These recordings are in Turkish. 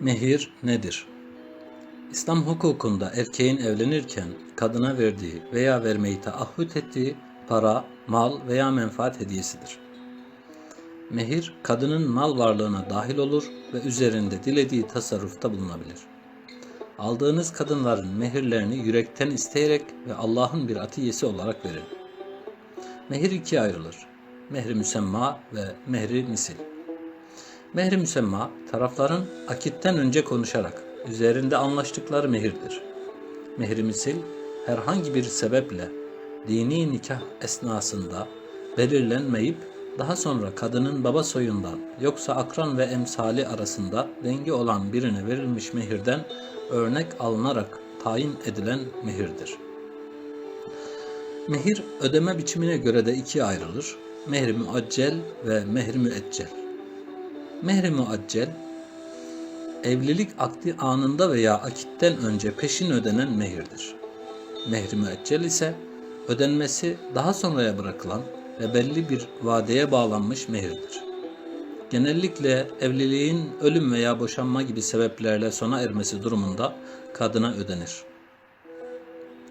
Mehir nedir? İslam hukukunda erkeğin evlenirken kadına verdiği veya vermeyi taahhüt ettiği para, mal veya menfaat hediyesidir. Mehir, kadının mal varlığına dahil olur ve üzerinde dilediği tasarrufta bulunabilir. Aldığınız kadınların mehirlerini yürekten isteyerek ve Allah'ın bir atiyesi olarak verin. Mehir ikiye ayrılır. Mehri müsemma ve mehri misil. Mehri müsemma, tarafların akitten önce konuşarak üzerinde anlaştıkları mehirdir. Mehri misil, herhangi bir sebeple dini nikah esnasında belirlenmeyip daha sonra kadının baba soyundan yoksa akran ve emsali arasında dengi olan birine verilmiş mehirden örnek alınarak tayin edilen mehirdir. Mehir ödeme biçimine göre de ikiye ayrılır. Mehri müaccel ve mehri müeccel. Mehri müaccel, evlilik akdi anında veya akitten önce peşin ödenen mehirdir. Mehri müeccel ise ödenmesi daha sonraya bırakılan ve belli bir vadeye bağlanmış mehirdir. Genellikle evliliğin ölüm veya boşanma gibi sebeplerle sona ermesi durumunda kadına ödenir.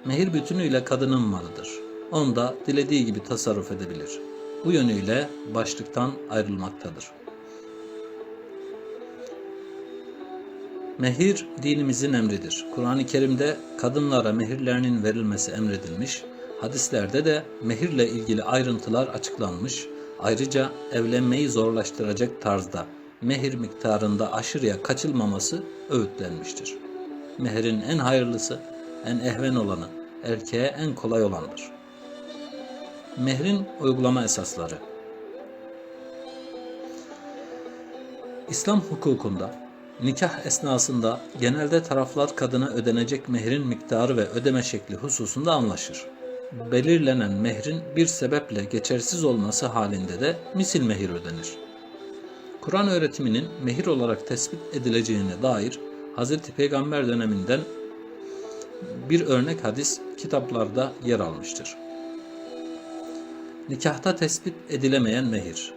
Mehir bütünüyle kadının malıdır. Onda dilediği gibi tasarruf edebilir. Bu yönüyle başlıktan ayrılmaktadır. Mehir dinimizin emridir. Kur'an-ı Kerim'de kadınlara mehirlerinin verilmesi emredilmiş, hadislerde de mehirle ilgili ayrıntılar açıklanmış, ayrıca evlenmeyi zorlaştıracak tarzda mehir miktarında aşırıya kaçılmaması öğütlenmiştir. Mehirin en hayırlısı, en ehven olanı, erkeğe en kolay olandır. Mehrin uygulama esasları İslam hukukunda Nikah esnasında genelde taraflar kadına ödenecek mehrin miktarı ve ödeme şekli hususunda anlaşır. Belirlenen mehrin bir sebeple geçersiz olması halinde de misil mehir ödenir. Kur'an öğretiminin mehir olarak tespit edileceğine dair Hz. Peygamber döneminden bir örnek hadis kitaplarda yer almıştır. Nikahta tespit edilemeyen mehir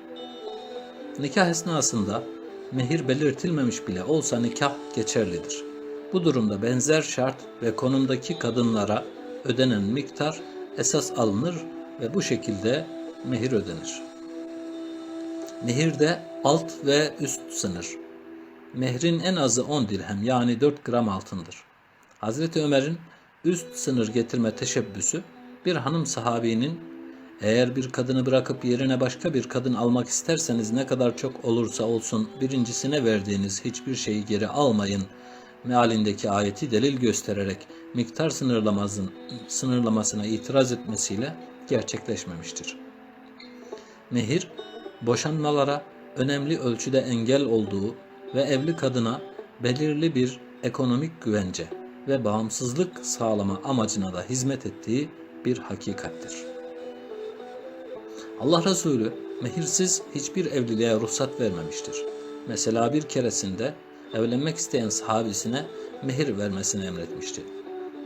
Nikah esnasında mehir belirtilmemiş bile olsa nikah geçerlidir. Bu durumda benzer şart ve konumdaki kadınlara ödenen miktar esas alınır ve bu şekilde mehir ödenir. Mehirde alt ve üst sınır. Mehrin en azı 10 dirhem yani 4 gram altındır. Hazreti Ömer'in üst sınır getirme teşebbüsü bir hanım sahabinin eğer bir kadını bırakıp yerine başka bir kadın almak isterseniz ne kadar çok olursa olsun birincisine verdiğiniz hiçbir şeyi geri almayın mealindeki ayeti delil göstererek miktar sınırlamasın, sınırlamasına itiraz etmesiyle gerçekleşmemiştir. Mehir, boşanmalara önemli ölçüde engel olduğu ve evli kadına belirli bir ekonomik güvence ve bağımsızlık sağlama amacına da hizmet ettiği bir hakikattir. Allah Resulü mehirsiz hiçbir evliliğe ruhsat vermemiştir. Mesela bir keresinde evlenmek isteyen sahabisine mehir vermesini emretmişti.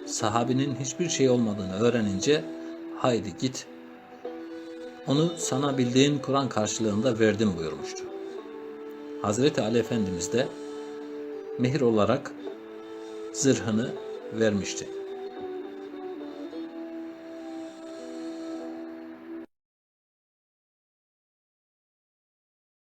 Sahabinin hiçbir şey olmadığını öğrenince haydi git onu sana bildiğin Kur'an karşılığında verdim buyurmuştu. Hazreti Ali Efendimiz de mehir olarak zırhını vermişti.